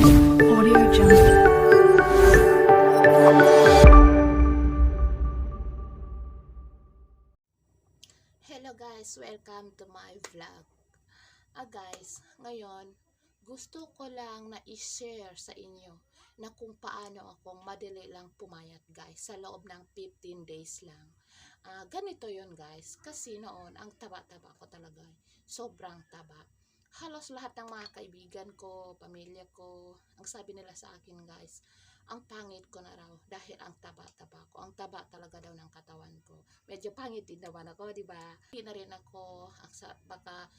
Audio Jungle. Hello guys, welcome to my vlog. Ah guys, ngayon gusto ko lang na i-share sa inyo na kung paano akong madali lang pumayat guys sa loob ng 15 days lang. Ah, ganito yon guys, kasi noon ang taba-taba ko talaga. Sobrang taba. Halos lahat ng mga kaibigan ko, pamilya ko, ang sabi nila sa akin guys, ang pangit ko na raw dahil ang taba-taba ko. Ang taba talaga daw ng katawan ko. Medyo pangit din naman ako, di ba? Hindi na rin ako, baka,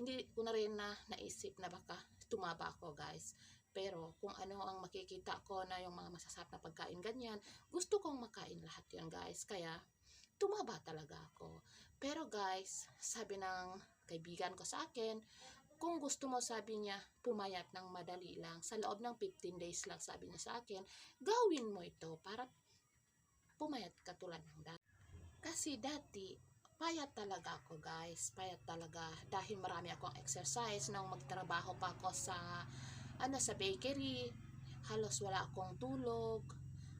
hindi ko na rin na naisip na baka tumaba ako, guys. Pero kung ano ang makikita ko na yung mga masasarap na pagkain ganyan, gusto kong makain lahat yun, guys. Kaya, tumaba talaga ako. Pero guys, sabi ng kaibigan ko sa akin, kung gusto mo, sabi niya, pumayat ng madali lang. Sa loob ng 15 days lang, sabi niya sa akin, gawin mo ito para pumayat ka tulad ng dati. Kasi dati, payat talaga ako guys. Payat talaga. Dahil marami akong exercise nang magtrabaho pa ako sa, ano, sa bakery. Halos wala akong tulog.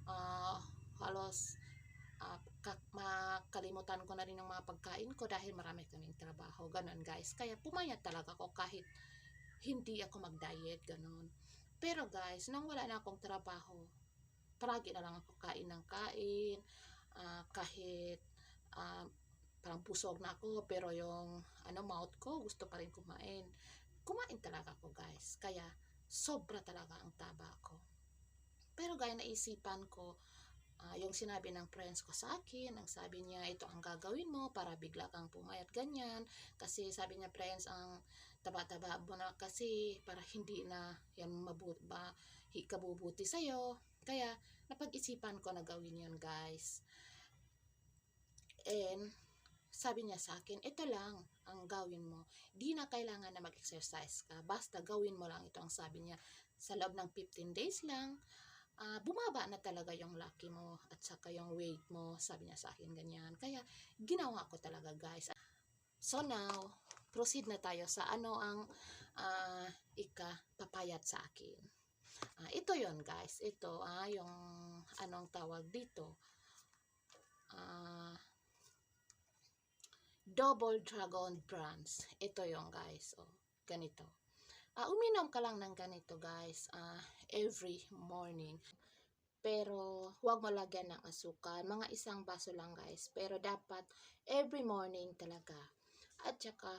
Ah, halos ka- makalimutan ko na rin ang mga pagkain ko dahil marami kaming trabaho. Ganon guys. Kaya pumayat talaga ako kahit hindi ako mag-diet. Ganon. Pero guys, nang wala na akong trabaho, palagi na lang ako kain ng kain. ah, kahit ah, parang pusog na ako, pero yung ano, mouth ko, gusto pa rin kumain. Kumain talaga ako guys. Kaya sobra talaga ang taba ko. Pero gaya naisipan ko, ah, yung sinabi ng friends ko sa akin, ang sabi niya, ito ang gagawin mo para bigla kang pumayat ganyan. Kasi sabi niya, friends, ang taba-taba mo na kasi para hindi na yan mabut ba, kabubuti sa'yo. Kaya, napag-isipan ko na gawin yun, guys. And, sabi niya sa akin, ito lang ang gawin mo. Di na kailangan na mag-exercise ka. Basta gawin mo lang ito ang sabi niya. Sa loob ng 15 days lang, ah, bumaba na talaga yung laki mo at saka yung weight mo. Sabi niya sa akin ganyan. Kaya, ginawa ko talaga guys. So now, proceed na tayo sa ano ang ah, ika papayat sa akin. Ah, ito yon guys. Ito ah, yung anong tawag dito. Ah, double dragon bronze. Ito yung guys. Oh, ganito. Ah, uminom ka lang ng ganito guys ah, every morning. Pero huwag mo lagyan ng asukal. Mga isang baso lang guys. Pero dapat every morning talaga. At saka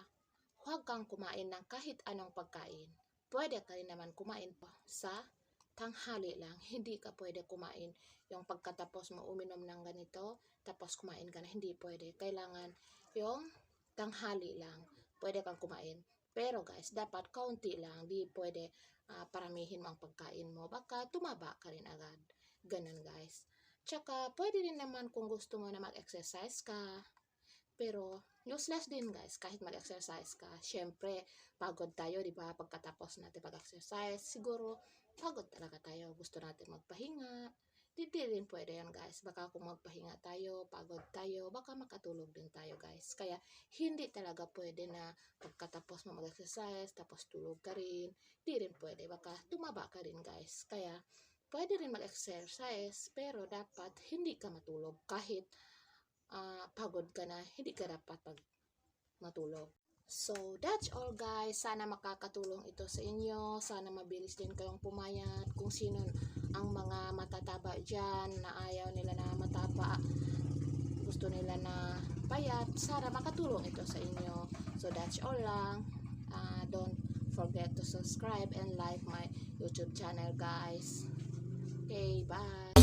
huwag kang kumain ng kahit anong pagkain. Pwede ka rin naman kumain pa sa tanghali lang. Hindi ka pwede kumain yung pagkatapos mo uminom ng ganito, tapos kumain ka na. Hindi pwede. Kailangan yung tanghali lang. Pwede kang kumain. Pero guys, dapat kaunti lang. Di pwede ah, paramihin mo ang pagkain mo. Baka tumaba ka rin agad. Ganun guys. Tsaka, pwede rin naman kung gusto mo na mag-exercise ka. Pero, useless din guys, kahit mag-exercise ka. Siyempre, pagod tayo, di ba? Pagkatapos natin mag-exercise, siguro, pagod talaga tayo. Gusto natin magpahinga. Di, di rin pwede yan guys. Baka kung magpahinga tayo, pagod tayo, baka makatulog din tayo guys. Kaya, hindi talaga pwede na pagkatapos mo mag-exercise, tapos tulog ka rin. Di rin pwede. Baka tumaba ka rin guys. Kaya, pwede rin mag-exercise, pero dapat hindi ka matulog kahit ah, pagod ka na, hindi ka dapat pag matulog. So, that's all guys. Sana makakatulong ito sa inyo. Sana mabilis din kayong pumayat. Kung sino ang mga matataba dyan na ayaw nila na mataba gusto nila na payat sana makatulong ito sa inyo. So that's all lang. Uh, don't forget to subscribe and like my youtube channel guys. Okay bye.